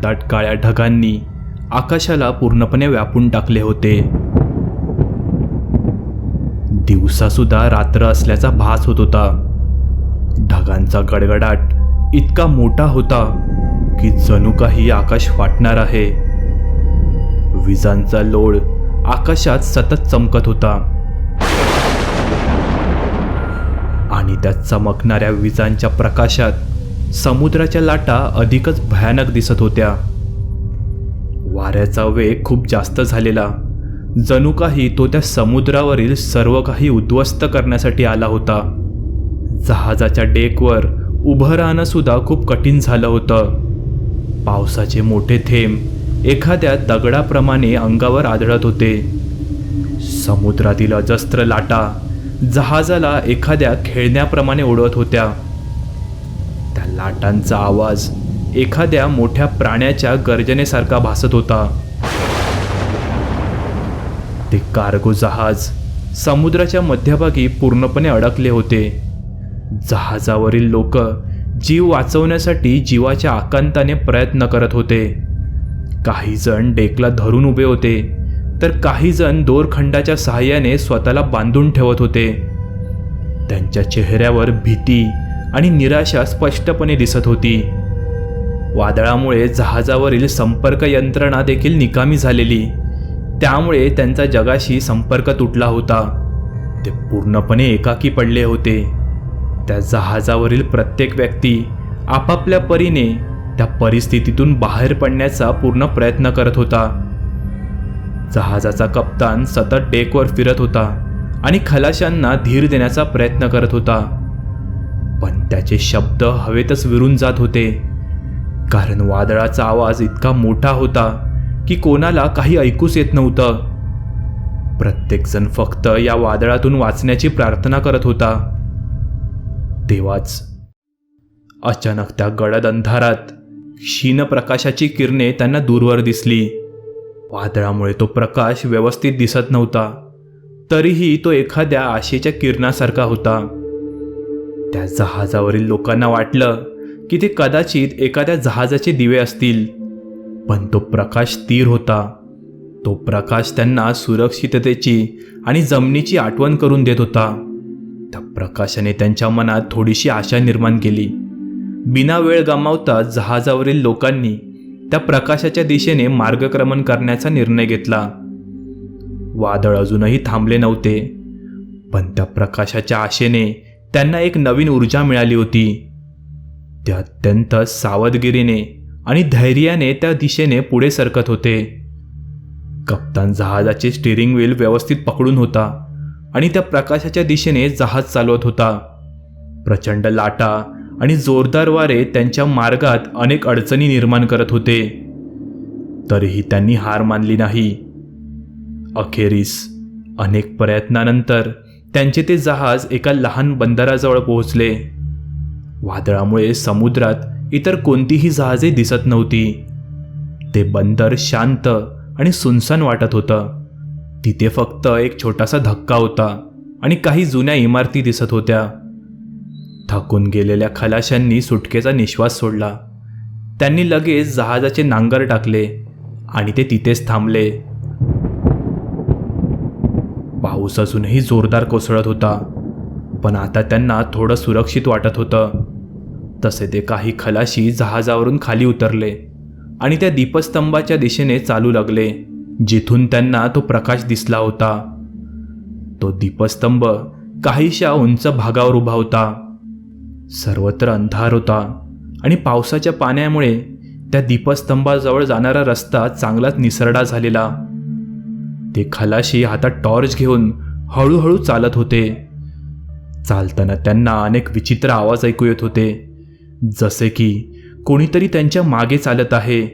दाट काळ्या ढगांनी आकाशाला पूर्णपणे व्यापून टाकले होते. दिवसासुद्धा रात्र असल्याचा भास होत होता. ढगांचा गडगडाट इतका मोठा होता की जणू काही आकाश फाटणार आहे. विजांचा लोळ आकाशात सतत चमकत होता. आणि त्या चमकणाऱ्या विजांच्या प्रकाशात समुद्राच्या लाटा अधिकच भयानक दिसत होत्या. वाऱ्याचा वेग खूप जास्त झालेला. जणू काही तो त्या समुद्रावरील सर्व काही उद्ध्वस्त करण्यासाठी आला होता. जहाजाच्या डेकवर उभं राहणंसुद्धा खूप कठीण झालं होतं. पावसाचे मोठे थेंब एखाद्या दगडाप्रमाणे अंगावर आदळत होते. समुद्रातील अजस्त्र लाटा जहाजाला एखाद्या खेळण्याप्रमाणे उडवत होत्या. लाटांचा आवाज. एखाद्या मोठ्या प्राण्याच्या गर्जनेसारखा भासत होता. ते कार्गो जहाज समुद्राच्या मध्यभागी पूर्णपणे अडकले होते. जहाजावरील लोक जीव वाचवण्यासाठी जीवाच्या आकांताने प्रयत्न करत होते. काही जण डेकला धरून उभे होते तर काही जण दोरखंडाच्या सहाय्याने स्वतःला बांधून ठेवत होते. त्यांच्या चेहऱ्यावर भीती आणि निराशा स्पष्टपणे दिसत होती. वादळामुळे जहाजावरील संपर्क यंत्रणा देखील निकामी झालेली. त्यामुळे त्यांचा जगाशी संपर्क तुटला होता. ते पूर्णपणे एकाकी पडले होते. त्या जहाजावरील प्रत्येक व्यक्ती आपापल्या परीने त्या परिस्थितीतून बाहेर पडण्याचा पूर्ण प्रयत्न करत होता. जहाजाचा कप्तान सतत डेकवर फिरत होता आणि खलाशांना धीर देण्याचा प्रयत्न करत होता. पण त्याचे शब्द हवेतच विरून जात होते. कारण वादळाचा आवाज इतका मोठा होता की कोणाला काही ऐकूच येत नव्हतं. प्रत्येकजण फक्त या वादळातून वाचण्याची प्रार्थना करत होता. तेव्हाच अचानक त्या गडद अंधारात क्षीण प्रकाशाची किरणे त्यांना दूरवर दिसली. वादळामुळे तो प्रकाश व्यवस्थित दिसत नव्हता. तरीही तो एखाद्या आशेच्या किरणासारखा होता. त्या जहाजावरील लोकांना वाटलं की ते कदाचित एखाद्या जहाजाचे दिवे असतील. पण तो प्रकाश स्थिर होता. तो प्रकाश त्यांना सुरक्षिततेची आणि जमिनीची आठवण करून देत होता. त्या प्रकाशाने त्यांच्या मनात थोडीशी आशा निर्माण केली. बिना वेळ गमावता जहाजावरील लोकांनी त्या प्रकाशाच्या दिशेने मार्गक्रमण करण्याचा निर्णय घेतला. वादळ अजूनही थांबले नव्हते. पण त्या प्रकाशाच्या आशेने त्यांना एक नवीन ऊर्जा मिळाली होती. ते अत्यंत सावधगिरीने आणि धैर्याने त्या दिशेने पुढे सरकत होते. कप्तान जहाजाचे स्टिअरिंग व्हील व्यवस्थित पकडून होता आणि त्या प्रकाशाच्या दिशेने जहाज चालवत होता. प्रचंड लाटा आणि जोरदार वारे त्यांच्या मार्गात अनेक अडचणी निर्माण करत होते. तरीही त्यांनी हार मानली नाही. अखेरीस अनेक प्रयत्नानंतर त्यांचे ते जहाज एका लहान बंदराजवळ पोहोचले. वादळामुळे समुद्रात इतर कोणतीही जहाजे दिसत नव्हती. ते बंदर शांत आणि सुनसान वाटत होतं. तिथे फक्त एक छोटासा धक्का होता आणि काही जुन्या इमारती दिसत होत्या. थकून गेलेल्या खलाशांनी सुटकेचा निश्वास सोडला. त्यांनी लगेच जहाजाचे नांगर टाकले आणि ते तिथेच थांबले. पाऊस अजूनही जोरदार कोसळत होता. पण आता त्यांना थोडं सुरक्षित वाटत होतं. तसे ते काही खलाशी जहाजावरून खाली उतरले आणि त्या दीपस्तंभाच्या दिशेने चालू लागले जिथून त्यांना तो प्रकाश दिसला होता. तो दीपस्तंभ काहीशा उंच भागावर उभा होता. सर्वत्र अंधार होता आणि पावसाच्या पाण्यामुळे त्या दीपस्तंभाजवळ जाणारा रस्ता चांगलाच निसरडा झालेला. ते खलाशी हातात टॉर्च घेऊन हळूहळू चालत होते. चालताना त्यांना अनेक विचित्र आवाज ऐकू येत होते. जसे की कोणीतरी त्यांच्या मागे चालत आहे.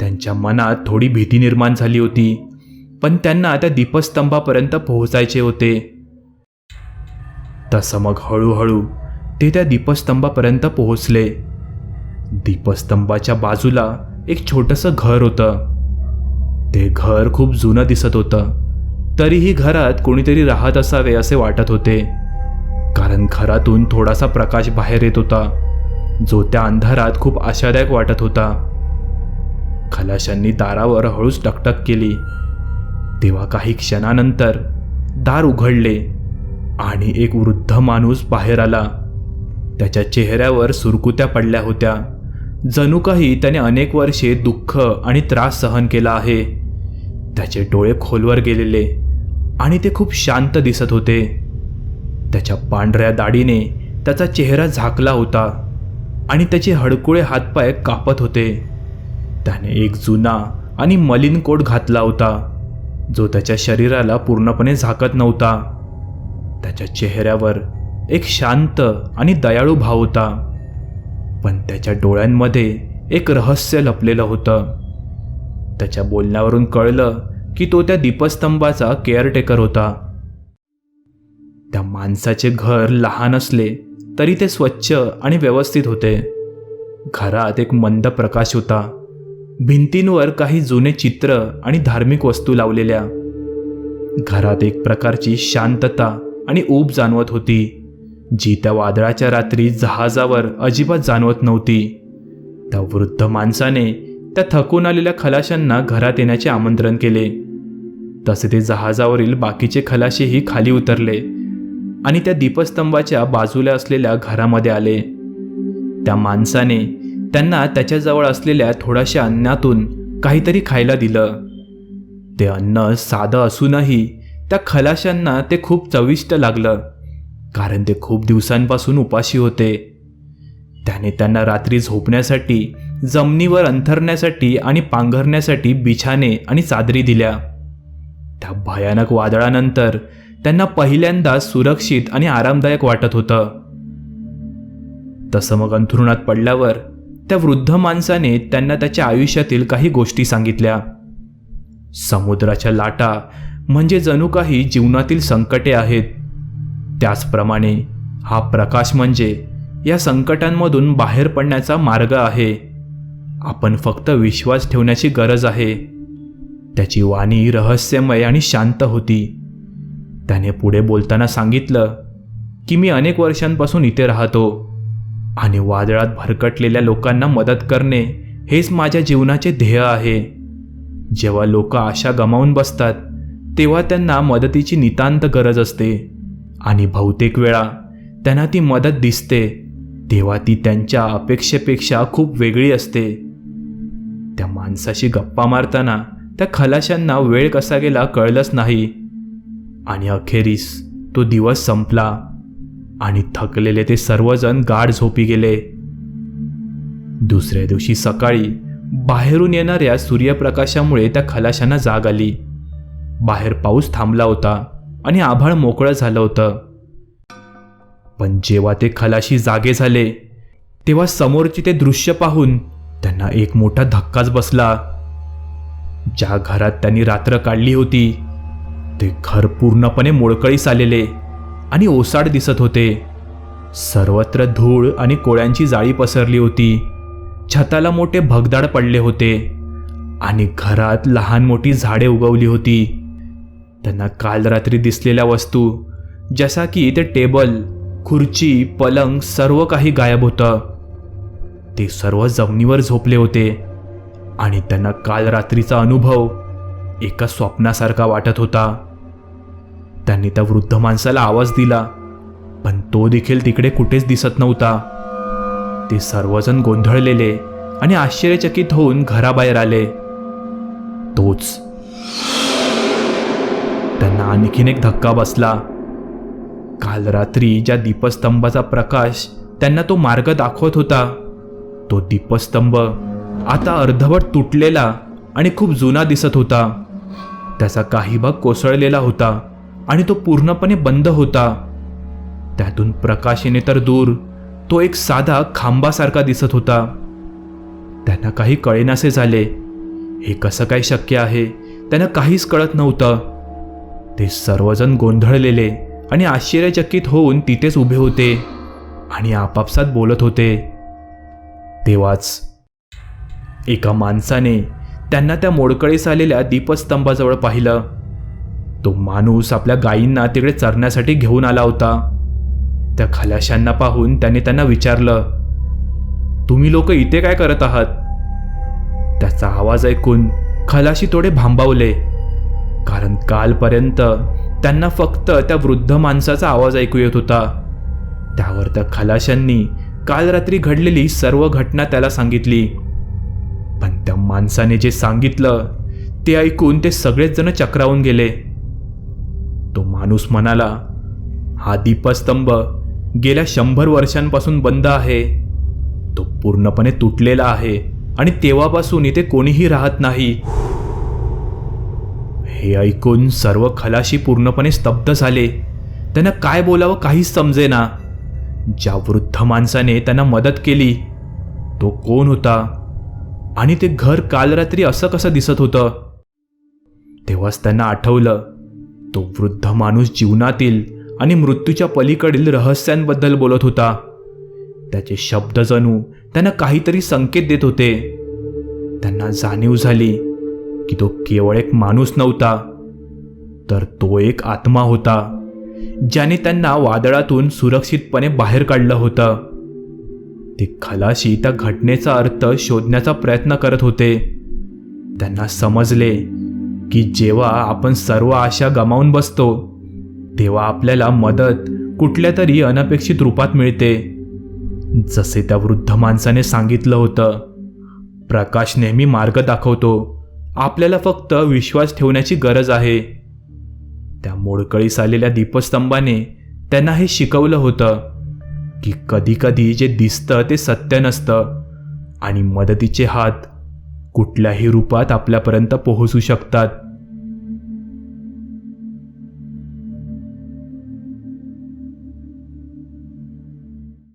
त्यांच्या मनात थोडी भीती निर्माण झाली होती पण त्यांना त्या दीपस्तंभापर्यंत पोहोचायचे होते. तसं मग हळूहळू ते त्या दीपस्तंभापर्यंत पोहोचले. दीपस्तंभाच्या बाजूला एक छोटंसं घर होतं. ते घर खूप जुनं दिसत होतं. तरीही घरात कोणीतरी राहत असावे असे वाटत होते. कारण घरातून थोडासा प्रकाश बाहेर येत होता जो त्या अंधारात खूप आशादायक वाटत होता. खलाशांनी दारावर हळूच टकटक केली. तेव्हा काही क्षणानंतर दार उघडले आणि एक वृद्ध माणूस बाहेर आला. त्याच्या चेहऱ्यावर सुरकुत्या पडल्या होत्या. जणू काही त्याने अनेक वर्षे दुःख आणि त्रास सहन केला आहे. त्याचे डोळे खोलवर गेलेले आणि ते खूप शांत दिसत होते. त्याच्या पांढऱ्या दाढीने त्याचा चेहरा झाकला होता आणि त्याचे हडकुळे हातपाय कापत होते. त्याने एक जुना आणि मलिन कोट घातला होता जो त्याच्या शरीराला पूर्णपणे झाकत नव्हता. त्याच्या चेहऱ्यावर एक शांत आणि दयाळू भाव होता पण त्याच्या डोळ्यांमध्ये एक रहस्य लपलेलं होतं. त्याच्या बोलण्यावरून कळलं की तो त्या दीपस्तंभाचा केअरटेकर होता. त्या माणसाचे घर लहान असले तरी ते स्वच्छ आणि व्यवस्थित होते. घरात एक मंद प्रकाश होता. भिंतींवर काही जुने चित्र आणि धार्मिक वस्तू लावलेल्या. घरात एक प्रकारची शांतता आणि ऊब जाणवत होती जी त्या वादळाच्या रात्री जहाजावर अजिबात जाणवत नव्हती. त्या वृद्ध माणसाने त्या थकून आलेल्या खलाशांना घरात येण्याचे आमंत्रण केले. तसे ते जहाजावरील बाकीचे खलाशीही खाली उतरले आणि त्या दीपस्तंभाच्या बाजूला असलेल्या घरामध्ये आले. त्या माणसाने त्यांना त्याच्याजवळ असलेल्या थोड्याशा अन्नातून काहीतरी खायला दिलं. ते अन्न साधं असूनही त्या खलाशांना ते खूप चविष्ट लागलं कारण ते खूप दिवसांपासून उपाशी होते. त्याने त्यांना रात्री झोपण्यासाठी जमिनीवर अंथरण्यासाठी आणि पांघरण्यासाठी बिछाने आणि चादरी दिल्या. त्या भयानक वादळानंतर त्यांना पहिल्यांदा सुरक्षित आणि आरामदायक वाटत होतं. तसं मग अंथरुणात पडल्यावर त्या वृद्ध माणसाने त्यांना त्याच्या आयुष्यातील काही गोष्टी सांगितल्या. समुद्राच्या लाटा म्हणजे जणू काही जीवनातील संकटे आहेत. त्याचप्रमाणे हा प्रकाश म्हणजे या संकटांमधून बाहेर पडण्याचा मार्ग आहे. आपण फक्त विश्वास ठेवण्याची गरज आहे. त्याची वाणी रहस्यमय आणि शांत होती. त्याने पुढे बोलताना सांगितलं की मी अनेक वर्षांपासून इथे राहतो आणि वादळात भरकटलेल्या लोकांना मदत करणे हेच माझ्या जीवनाचे ध्येय आहे. जेव्हा लोक आशा गमावून बसतात तेव्हा त्यांना मदतीची नितांत गरज असते आणि बहुतेक वेळा त्यांना ती मदत दिसते तेव्हा ती त्यांच्या अपेक्षेपेक्षा खूप वेगळी असते. त्या माणसाशी गप्पा मारताना त्या खलाशांना वेळ कसा गेला कळलंच नाही. आणि अखेरीस तो दिवस संपला आणि थकलेले ते सर्वजण गाढ झोपी गेले. दुसऱ्या दिवशी सकाळी बाहेरून येणाऱ्या सूर्यप्रकाशामुळे त्या खलाशांना जाग आली. बाहेर पाऊस थांबला होता आणि आभाळ मोकळं झालं होतं. पण जेव्हा ते खलाशी जागे झाले तेव्हा समोरचे ते दृश्य पाहून त्यांना एक मोठा धक्काच बसला. ज्या घरात त्यांनी रात्र काढली होती ते घर पूर्णपणे मोडकळीस आलेले आणि ओसाड दिसत होते. सर्वत्र धूळ आणि कोळ्यांची जाळी पसरली होती छताला मोठे भगदाड पडले होते आणि घरात लहान मोठी झाडे उगवली होती. त्यांना काल रात्री दिसलेल्या वस्तू जसा की ते टेबल खुर्ची पलंग सर्व काही गायब होतं. ते सर्व जमिनीवर झोपले होते. आणि त्यांना काल रात्रीचा अनुभव एका स्वप्नासारखा वाटत होता. त्यांनी त्या वृद्ध माणसाला आवाज दिला पण तो देखील तिकडे कुठेच दिसत नव्हता. ते सर्वजण गोंधळलेले आणि आश्चर्यचकित होऊन घराबाहेर आले. तोच त्यांना आणखीन एक धक्का बसला. काल रात्री ज्या दीपस्तंभाचा प्रकाश त्यांना तो मार्ग दाखवत होता तो दीपस्तंभ. आता अर्धवट तुटलेला आणि खूप जुना दिसत होता. त्याचा काही भाग कोसळलेला होता आणि तो पूर्णपणे बंद होता. त्यातून प्रकाशने तर दूर तो एक साधा खांबासारखा दिसत होता. त्यांना काही कळेनासे झाले. हे कसं काय शक्य आहे? त्यांना काहीच कळत नव्हतं. ते सर्वजण गोंधळलेले आणि आश्चर्यचकित होऊन तिथेच उभे होते आणि आपापसात बोलत होते. तेव्हाच एका माणसाने त्यांना त्या मोडकळीस आलेल्या दीपस्तंभाजवळ पाहिलं. तो माणूस आपल्या गायींना तिकडे चरण्यासाठी घेऊन आला होता. त्या खलाशांना पाहून त्याने त्यांना विचारलं तुम्ही लोक इथे काय करत आहात? त्याचा आवाज ऐकून खलाशी थोडे भांबावले कारण कालपर्यंत त्यांना फक्त त्या वृद्ध माणसाचा आवाज ऐकू येत होता. त्यावर त्या खलाशांनी काल रात्री घडलेली सर्व घटना त्याला सांगितली. पण त्या माणसाने जे सांगितलं ते ऐकून ते सगळेच जण चक्रावून गेले. तो माणूस म्हणाला हा दीपस्तंभ गेल्या शंभर वर्षांपासून बंद आहे. तो पूर्णपणे तुटलेला आहे आणि तेव्हापासून इथे कोणीही राहत नाही. हे ऐकून सर्व खलाशी पूर्णपणे स्तब्ध झाले. त्यांना काय बोलावं काहीच समजेना. ज्या वृद्ध माणसाने त्यांना मदत केली तो कोण होता? आणि ते घर काल रात्री असं कसं दिसत होतं? तेव्हाच त्यांना आठवलं तो वृद्ध माणूस जीवनातील आणि मृत्यूच्या पलीकडील रहस्यांबद्दल बोलत होता. त्याचे शब्द जणू त्यांना काहीतरी संकेत देत होते. त्यांना जाणीव झाली की तो केवळ एक माणूस नव्हता तर तो एक आत्मा होता. ज्याने त्यांना वादळातून सुरक्षितपणे बाहेर काढलं होतं. ते खलाशी त्या घटनेचा अर्थ शोधण्याचा प्रयत्न करत होते. त्यांना समजले की जेव्हा आपण सर्व आशा गमावून बसतो तेव्हा आपल्याला मदत कुठल्या तरी अनपेक्षित रूपात मिळते. जसे त्या वृद्ध माणसाने सांगितलं होतं प्रकाश नेहमी मार्ग दाखवतो. आपल्याला फक्त विश्वास ठेवण्याची गरज आहे. त्या मोडकळीस आलेल्या दीपस्तंभाने त्यांना हे शिकवलं होतं की कधीकधी जे दिसतं ते सत्य नसतं आणि मदतीचे हात कुठल्याही रूपात आपल्यापर्यंत पोहोचू शकतात.